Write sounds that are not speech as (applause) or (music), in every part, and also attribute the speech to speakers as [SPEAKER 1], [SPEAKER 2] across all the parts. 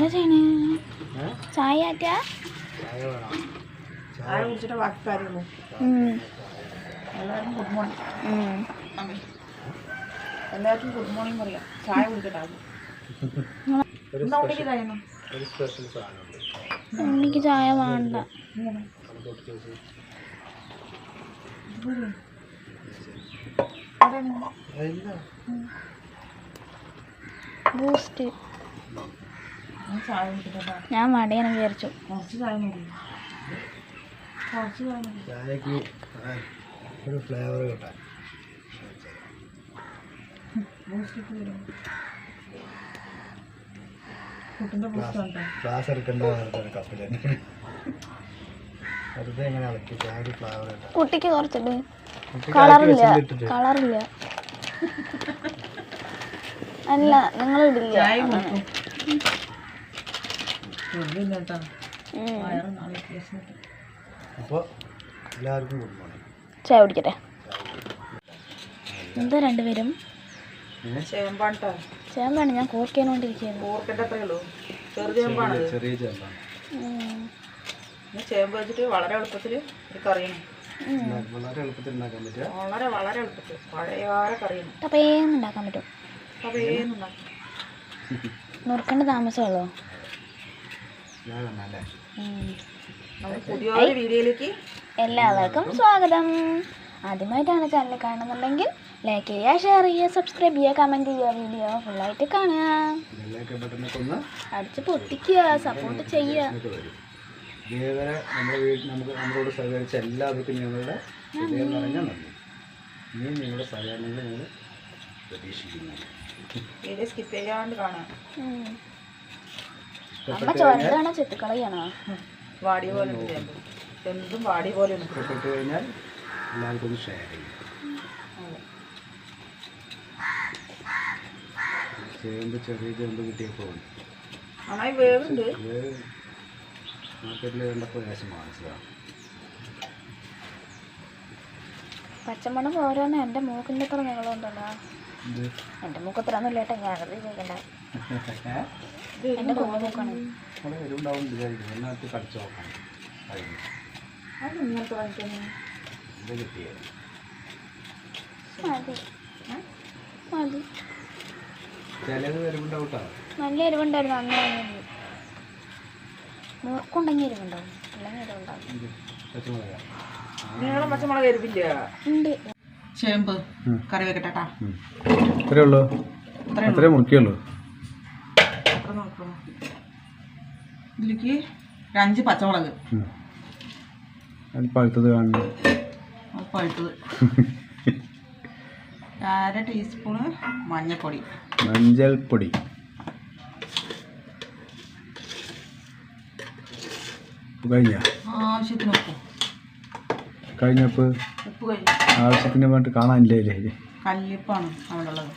[SPEAKER 1] എന്താ ചെയ്യണേ? ചായ ആറ്റാ?
[SPEAKER 2] ചായ
[SPEAKER 3] കുടിച്ചിട്ട് ബാക്കി കാര്യമുള്ളൂ. എല്ലാവർക്കും ഗുഡ് മോർണിംഗ്. എല്ലാവർക്കും ഗുഡ് മോർണിംഗ് പറയാം. ചായ കുടിക്കട്ടെ.
[SPEAKER 1] എനിക്ക് ചായ വേണ്ട. ബൂസ്റ്റ്
[SPEAKER 3] ഞാൻ
[SPEAKER 1] ഞാൻ വിചാരിച്ചു.
[SPEAKER 3] കുറച്ച് ചായ മതി. കുറച്ച് ചായ മതി.
[SPEAKER 2] ചായക്ക് ഒരു ഫ്ലേവർ കിട്ടാൻ എടുക്കേണ്ട കപ്പിൽ വെറുതെ എങ്ങനെ ഇളക്കി ചായ ഫ്ലേവർ കിട്ടാൻ
[SPEAKER 1] കുട്ടിക്ക് കുറച്ചിട്ട് കളറില്ല കളറില്ല അല്ല നിങ്ങൾ ഇടില്ല
[SPEAKER 3] ചായ കൊടുക്കും വെറുതെ ഇല്ല കേട്ടോ
[SPEAKER 1] ഉം.
[SPEAKER 3] വയറ് നാളെ കേസ് കിട്ടും
[SPEAKER 2] അപ്പോൾ എല്ലാവർക്കും ഗുഡ് മോർണിംഗ്
[SPEAKER 1] ചായ കുടിക്കട്ടെ? എന്താ രണ്ടുപേരും?
[SPEAKER 3] ചേമ്പാണ്
[SPEAKER 1] ഞാൻ
[SPEAKER 3] ചേമ്പ് വെച്ചിട്ട് വളരെ എളുപ്പത്തിൽ ഒരു കറിയാണ്.
[SPEAKER 2] വളരെ എളുപ്പത്തിൽ ഉണ്ടാക്കാൻ പറ്റുക
[SPEAKER 3] വളരെ എളുപ്പത്തിൽ. കറിയാണ്.
[SPEAKER 1] പറ്റും. നുറുക്കേണ്ട താമസമുള്ളൂ
[SPEAKER 2] ഞാൻ അല്ലേ
[SPEAKER 1] ഉം.
[SPEAKER 3] നമ്മുടെ പുതിയൊരു വീഡിയോയിലേക്ക്
[SPEAKER 1] എല്ലാവർക്കും സ്വാഗതം. ആദ്യമായിട്ടാണ് ചാനൽ കാണുന്നുണ്ടെങ്കിൽ ലൈക്ക് ചെയ്യുക ഷെയർ ചെയ്യുക സബ്സ്ക്രൈബ് ചെയ്യുക കമന്റ് ചെയ്യുക വീഡിയോ ഫുള്ളായിട്ട് കാണുക. അടിച്ച് പൊട്ടിക്കുക സപ്പോർട്ട് ചെയ്യുക.
[SPEAKER 2] ഇതേവരെ നമ്മുടെ വീട്ടിൽ നമുക്ക് നമ്മളോട് സഹകരിച്ച എല്ലാവർക്കും ഞങ്ങളുടെ ഹൃദയം നിറഞ്ഞ നന്ദി. ഇനിയും നിങ്ങളുടെ സഹകരണങ്ങൾ ഞങ്ങൾ പ്രതീക്ഷിക്കുന്നു.
[SPEAKER 3] വീഡിയോ സ്കിപ്പ് ചെയ്യാണ്ട് കാണാം. വാടിയ പോലെ എന്തും വാടിയ പോലെ
[SPEAKER 2] ഇഷ്ടപ്പെട്ട് കഴിഞ്ഞാൽ എല്ലാവർക്കും ഷെയർ ചെയ്യും. ചേമ്പ് ചെറിയ ചേമ്പ് കിട്ടിയപ്പോൾ മാർക്കറ്റിൽ കണ്ടപ്പോൾ
[SPEAKER 1] പച്ചമണം ഓരോന്ന് എന്റെ മൂക്കിന്റെ അത്ര നീളമുണ്ടല്ലോ എന്റെ മൂക്കത്ര ഒന്നും ഇല്ലേട്ടെ ഞാൻ അത് ചോദിക്കണ്ട
[SPEAKER 3] ഇത്
[SPEAKER 2] എന്റെ
[SPEAKER 3] അത് ഇങ്ങനത്തെ വാങ്ങിക്കുന്നു
[SPEAKER 1] മതി. നല്ല എരിവുണ്ടായിരുന്നു അന്ന് വാങ്ങിയത് മൂക്കുണ്ടെങ്കിൽ എരിവുണ്ടാവും. അല്ലെങ്കിൽ എരിവുണ്ടാവും.
[SPEAKER 2] ഇത് പച്ചമുളക.
[SPEAKER 3] നീളം പച്ചമുളക് എരിവില്ല.
[SPEAKER 1] ഉണ്ട്.
[SPEAKER 3] ചേമ്പ്. കറി വെക്കട്ടെ ട്ടാ.
[SPEAKER 2] ഇത്രയേ ഉള്ളൂ.
[SPEAKER 3] ഇത്രേ
[SPEAKER 2] അത്രേ മുറിക്കുള്ളൂ
[SPEAKER 3] അത്ര നോക്കണം? ഇതിലേക്ക് അഞ്ച് പച്ചമുളക്.
[SPEAKER 2] പഴുത്തത് കാണുന്നു
[SPEAKER 3] പഴുത്തത് (laughs) അര ടീസ്പൂണ് മഞ്ഞൾപ്പൊടി.
[SPEAKER 2] മഞ്ഞൾപ്പൊടി. കഴിഞ്ഞ?
[SPEAKER 3] ആവശ്യത്തിന് ഉപ്പ്.
[SPEAKER 2] കഴിഞ്ഞപ്പോൾ
[SPEAKER 3] ഉപ്പ്? കഴിഞ്ഞു.
[SPEAKER 2] ആവശ്യത്തിന് വേണ്ടി കാണാനില്ലേ
[SPEAKER 3] കല്ലിപ്പാണ് അവിടെ ഉള്ളത്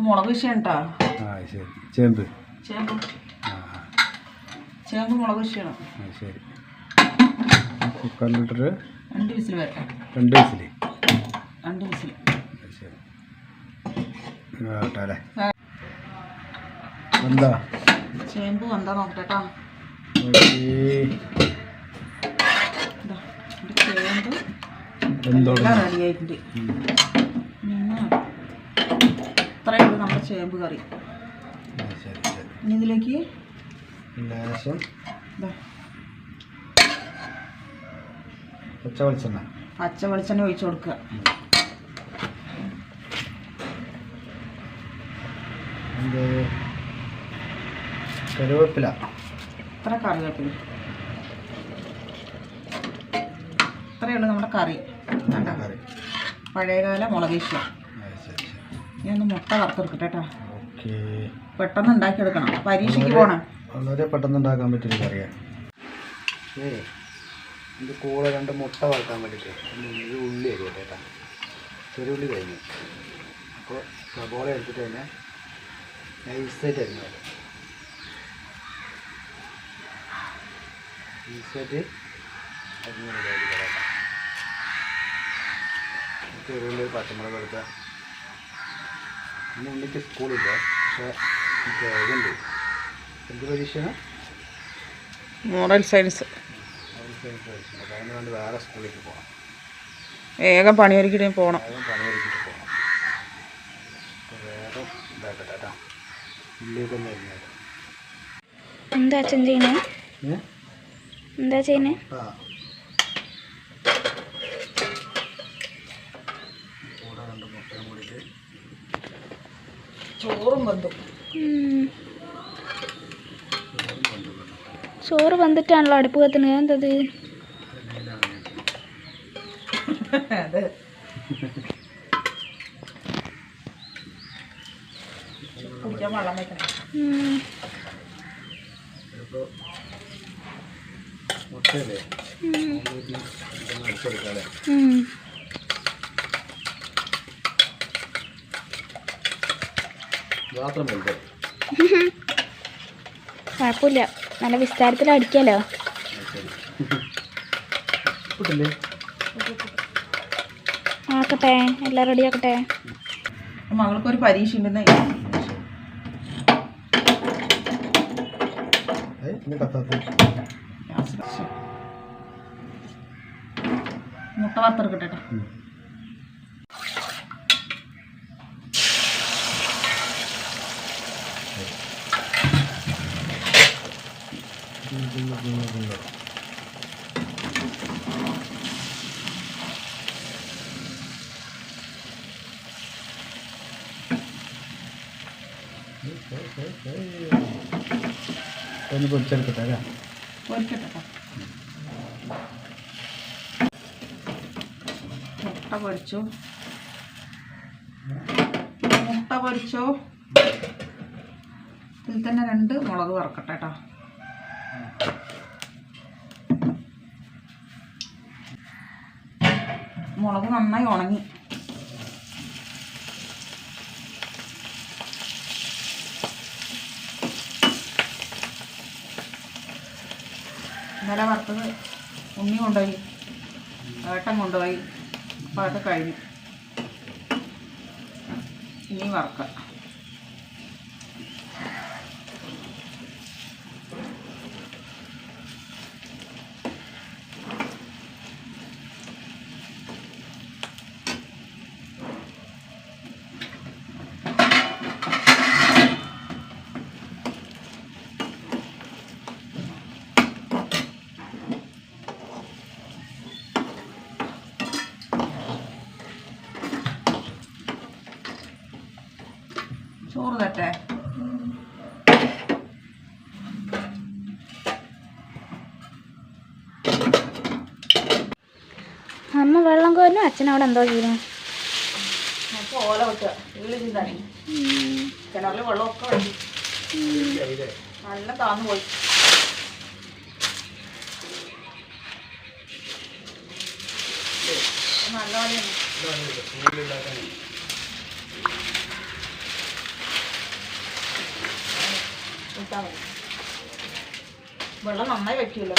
[SPEAKER 3] ഇത് മുളക് വിഷയണ്ടാ?
[SPEAKER 2] ആ ശരി. ചേമ്പ്.
[SPEAKER 3] ചേമ്പ്. മുളക്
[SPEAKER 2] വിഷയണം. ശരി. കുക്കറിലിട്ടിട്ട്
[SPEAKER 3] രണ്ട് വിസിൽ വരട്ടെ.
[SPEAKER 2] രണ്ട് വിസിൽ
[SPEAKER 3] രണ്ട് വിസിൽ
[SPEAKER 2] ശരി. കേട്ടോ അല്ലേ? എന്താ
[SPEAKER 3] ചേമ്പ് എന്താ നോക്കട്ടെ ചേമ്പ്.
[SPEAKER 2] എന്തോടും
[SPEAKER 3] എല്ലാം റെഡി ചേമ്പ് കറി. ഇനി ഇതിലേക്ക്?
[SPEAKER 2] ലേശം പച്ച വെളിച്ചെണ്ണ?
[SPEAKER 3] പച്ച വെളിച്ചെണ്ണ ഒഴിച്ച് കൊടുക്കുക.
[SPEAKER 2] കറിവേപ്പില.
[SPEAKER 3] ഇത്ര കറിവേപ്പില. ഇത്രയേ ഉള്ളൂ നമ്മുടെ കറി. പഴയകാല മുളക് ഇഷ്ടം ഒന്ന് മുട്ട വറുത്തെടുക്കട്ടെ കേട്ടോ. പെട്ടെന്ന് ഉണ്ടാക്കിയെടുക്കണം. പരീക്ഷയ്ക്ക് പോകണം
[SPEAKER 2] വളരെ പെട്ടെന്ന് ഉണ്ടാക്കാൻ പറ്റില്ല കറിയാണ് ഇത് കൂടെ രണ്ട് മുട്ട വറുക്കാൻ വേണ്ടിയിട്ട് ഒരു ഉള്ളി അരിയട്ടെ കേട്ടോ. ചെറിയ ഉള്ളി കഴിഞ്ഞു. അപ്പോൾ സബോള എടുത്തിട്ട് തന്നെ നൈസായിട്ട് അരിഞ്ഞു വരും നൈസായിട്ട് അരിഞ്ഞു ചെറിയ ഉള്ളി പച്ചമുളക് എടുക്കുക ഇന്ന് ഉണ്ണിക്ക് സ്കൂളില്ല. പക്ഷേ എനിക്ക് ഇതുണ്ട്. എന്ത് പരീക്ഷയാണ്?
[SPEAKER 3] Moral science.
[SPEAKER 2] പരീക്ഷ. അപ്പോൾ അതിന് വേണ്ടി വേറെ സ്കൂളിലേക്ക് പോകണം
[SPEAKER 3] വേഗം പണിയൊരുക്കിട്ട് പോകണം
[SPEAKER 2] വേഗം പണിയൊരുക്കിട്ട് പോകണം വേഗം ഇതാക്കട്ടെ കേട്ടോ. ഉള്ളിലേക്ക്
[SPEAKER 1] എന്താ അച്ഛൻ ചെയ്യണേ എന്താ ചെയ്യണേ
[SPEAKER 2] ആ കൂടെ രണ്ട് മുട്ടയും കൂടിയിട്ട്
[SPEAKER 3] ചോറും
[SPEAKER 1] ഉം.
[SPEAKER 2] ചോറും
[SPEAKER 1] വന്നിട്ടാണല്ലോ അടുപ്പ് കത്തുന്നത് എന്തത്
[SPEAKER 3] അതെ. കുടിക്കാൻ വെള്ളം വെക്കണം.
[SPEAKER 2] മുട്ടയല്ലേ അടിച്ചെടുക്കാം അല്ലേ
[SPEAKER 1] കുഴപ്പമില്ല. നല്ല വിസ്താരത്തിൽ അടിക്കാലോ? ആക്കട്ടെ. എല്ലാം റെഡി ആക്കട്ടെ.
[SPEAKER 3] മകൾക്കൊരു പരീക്ഷ ഉണ്ടെന്നേ മുട്ട വറുത്തെടുക്കട്ടെ
[SPEAKER 2] ഒന്ന് പൊടിച്ചെടുക്കട്ടെ അല്ലേ
[SPEAKER 3] പൊരിക്കട്ടെ മുട്ട പൊരിച്ചു. മുട്ട പൊരിച്ചു. ഇതിൽ തന്നെ രണ്ട് മുളക് വറക്കട്ടെ കേട്ടോ മുളക് നന്നായി ഉണങ്ങി. ഇന്നലെ വറുത്തത് ഉണ്ണി കൊണ്ടുപോയി ഏട്ടൻ കൊണ്ടുപോയി. അപ്പോൾ അത് കഴിഞ്ഞു. ഇനി വറക്കാം ചോറ് തട്ടെ
[SPEAKER 1] അമ്മ വെള്ളം കോരുന്നു. അച്ഛൻ അവിടെ എന്തോ ചെയ്യുന്നു.
[SPEAKER 3] അപ്പോൾ ഓല വെക്കുക. വീട് ചിന്താണി കിണറിൽ വെള്ളമൊക്കെ വേണ്ടി നല്ല താന്നു പോയി. നല്ല വെള്ളം നന്നായി വെക്കുമല്ലോ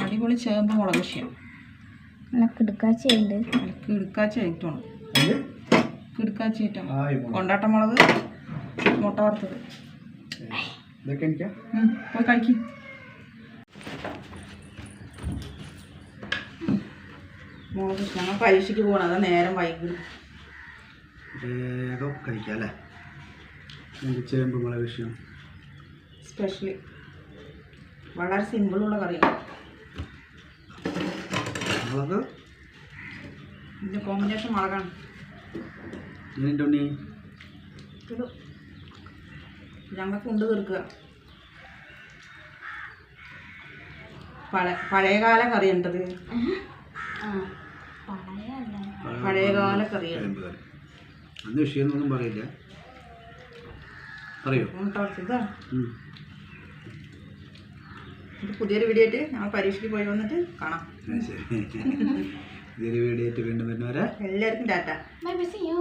[SPEAKER 3] അടിപൊളി ചേമ്പ് മുളക് വിഷയം
[SPEAKER 1] എനക്ക് എടുക്കാച്ചുണ്ട്
[SPEAKER 3] കിടുക്കാച്ച ഐറ്റമാണ് കിടുക്കാച്ച ഐറ്റം
[SPEAKER 2] ആയി മോളെ.
[SPEAKER 3] കൊണ്ടാട്ട മുളക് മുട്ട വറുത്തത്. പോയി കഴിക്കും. മുളക് ഞങ്ങൾ പരീക്ഷയ്ക്ക് പോകണം അതാ നേരം വൈകി
[SPEAKER 2] വേഗം കഴിക്കാം അല്ലേ ചേമ്പ് മുളക് വിഷയം
[SPEAKER 3] സ്പെഷ്യലി വളരെ സിമ്പിളുള്ള കറിയാണ്
[SPEAKER 2] മുളക്?
[SPEAKER 3] ഇതിന്റെ കോമ്പിനേഷൻ മുളകാണ്. ഞങ്ങൾക്ക് ഉണ്ട് തീർക്കുക. പഴ പഴയകാല ഉണ്ടത് പഴയകാല. കറിയാണ്.
[SPEAKER 2] കറി. അന്ന് വിഷയമൊന്നും പറയില്ല.
[SPEAKER 3] പുതിയൊരു വീഡിയോ ആയിട്ട് ഞങ്ങൾ പരീക്ഷയ്ക്ക് പോയി വന്നിട്ട് കാണാം.
[SPEAKER 2] പുതിയൊരു വീഡിയോ ആയിട്ട് വീണ്ടും വരുന്നവരെ
[SPEAKER 3] എല്ലാവർക്കും tata.
[SPEAKER 1] Bye bye see you